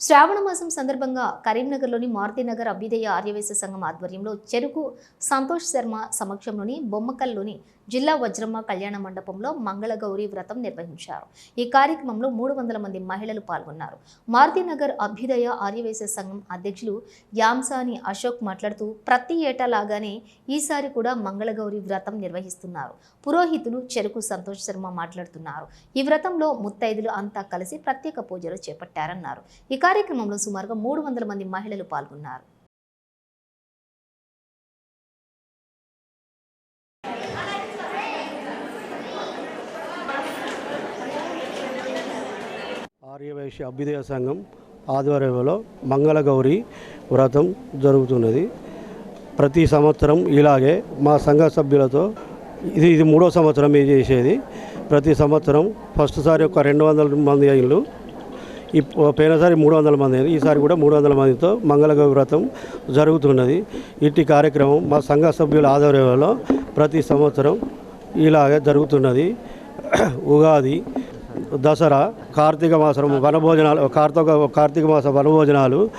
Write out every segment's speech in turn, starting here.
శ్రావణ మాసం సందర్భంగా కరీంనగర్లోని మారుతినగర్ అభ్యుదయ ఆర్యవేశ సంఘం ఆధ్వర్యంలో చెరుకు సంతోష్ శర్మ సమక్షంలోని బొమ్మకల్లోని జిల్లా వజ్రమ్మ కళ్యాణ మండపంలో మంగళగౌరి వ్రతం నిర్వహించారు. ఈ కార్యక్రమంలో మూడు వందల మంది మహిళలు పాల్గొన్నారు. మారుతినగర్ అభ్యుదయ ఆర్యవేశ సంఘం అధ్యక్షులు యాంసాని అశోక్ మాట్లాడుతూ ప్రతి ఏటా లాగానే ఈసారి కూడా మంగళగౌరి వ్రతం నిర్వహిస్తున్నారు. పురోహితులు చెరుకు సంతోష్ శర్మ మాట్లాడుతున్నారు. ఈ వ్రతంలో ముత్తైదులు అంతా కలిసి ప్రత్యేక పూజలు చేపట్టారన్నారు. ఇక కార్యక్రమంలో సుమారుగా మూడు వందల మంది మహిళలు పాల్గొన్నారు. ఆర్యవైశ్య అభ్యుదయ సంఘం ఆధ్వర్యంలో మంగళగౌరి వ్రతం జరుగుతున్నది. ప్రతి సంవత్సరం ఇలాగే మా సంఘ సభ్యులతో ఇది ఇది మూడో సంవత్సరం ఇది చేసేది. ప్రతి సంవత్సరం ఫస్ట్ సారి ఒక రెండు వందల మంది అయిళ్ళు ఈ పోయినసారి మూడు వందల మంది ఈసారి కూడా మూడు వందల మందితో మంగళగౌరి వ్రతం జరుగుతున్నది. ఇట్టి కార్యక్రమం మా సంఘ సభ్యుల ఆధ్వర్యంలో ప్రతి సంవత్సరం ఇలాగే జరుగుతున్నది. ఉగాది దసరా కార్తీక మాసం వనభోజనాలు కార్తీక కార్తీక మాస వనభోజనాలు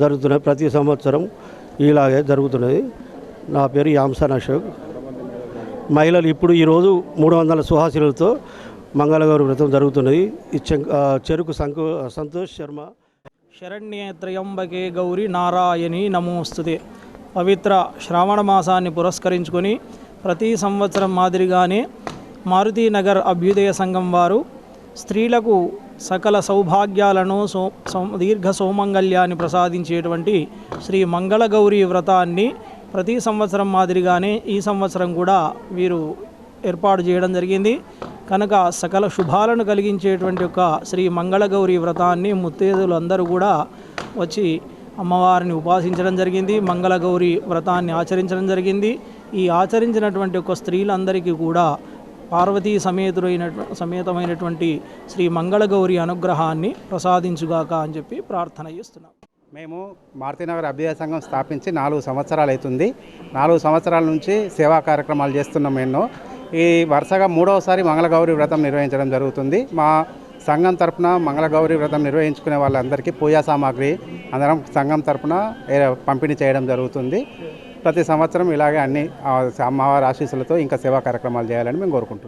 జరుగుతున్నాయి ప్రతి సంవత్సరం ఇలాగే జరుగుతున్నది. నా పేరు యాంసన్ అశోక్. మహిళలు ఇప్పుడు ఈరోజు మూడు వందల సుహాసినులతో మంగళగౌరి వ్రతం జరుగుతున్నది. చెరుకు సంకు సంతోష్ శర్మ. శరణ్యే త్రయంబకే గౌరి నారాయణి నమోస్తుతే. పవిత్ర శ్రావణ మాసాన్ని పురస్కరించుకొని ప్రతి సంవత్సరం మాదిరిగానే మారుతీనగర్ అభ్యుదయ సంఘం వారు స్త్రీలకు సకల సౌభాగ్యాలను సో దీర్ఘ సౌమంగళ్యాన్ని ప్రసాదించేటువంటి శ్రీ మంగళగౌరి వ్రతాన్ని ప్రతి సంవత్సరం మాదిరిగానే ఈ సంవత్సరం కూడా వీరు ఏర్పాటు చేయడం జరిగింది. కనుక సకల శుభాలను కలిగించేటువంటి ఒక శ్రీ మంగళగౌరి వ్రతాన్ని ముత్తేదులందరూ కూడా వచ్చి అమ్మవారిని ఉపాసించడం జరిగింది. మంగళగౌరి వ్రతాన్ని ఆచరించడం జరిగింది. ఈ ఆచరించినటువంటి ఒక స్త్రీలందరికీ కూడా పార్వతీ సమేతుడైన సమేతమైనటువంటి శ్రీ మంగళగౌరి అనుగ్రహాన్ని ప్రసాదించుగాక అని చెప్పి ప్రార్థన చేస్తున్నాం. మేము మారుతినగర్ అభ్యాస సంఘం స్థాపించి నాలుగు సంవత్సరాలు అవుతుంది నాలుగు సంవత్సరాల నుంచి సేవా కార్యక్రమాలు చేస్తున్నాం ఎన్నో ఈ వరుసగా మూడవసారి మంగళగౌరి వ్రతం నిర్వహించడం జరుగుతుంది. మా సంఘం తరపున మంగళగౌరి వ్రతం నిర్వహించుకునే వాళ్ళందరికీ పూజా సామాగ్రి అందరం సంఘం తరపున పంపిణీ చేయడం జరుగుతుంది. ప్రతి సంవత్సరం ఇలాగే అన్ని అమ్మవారి ఆశీస్సులతో ఇంకా సేవా కార్యక్రమాలు చేయాలని మేము కోరుకుంటున్నాం.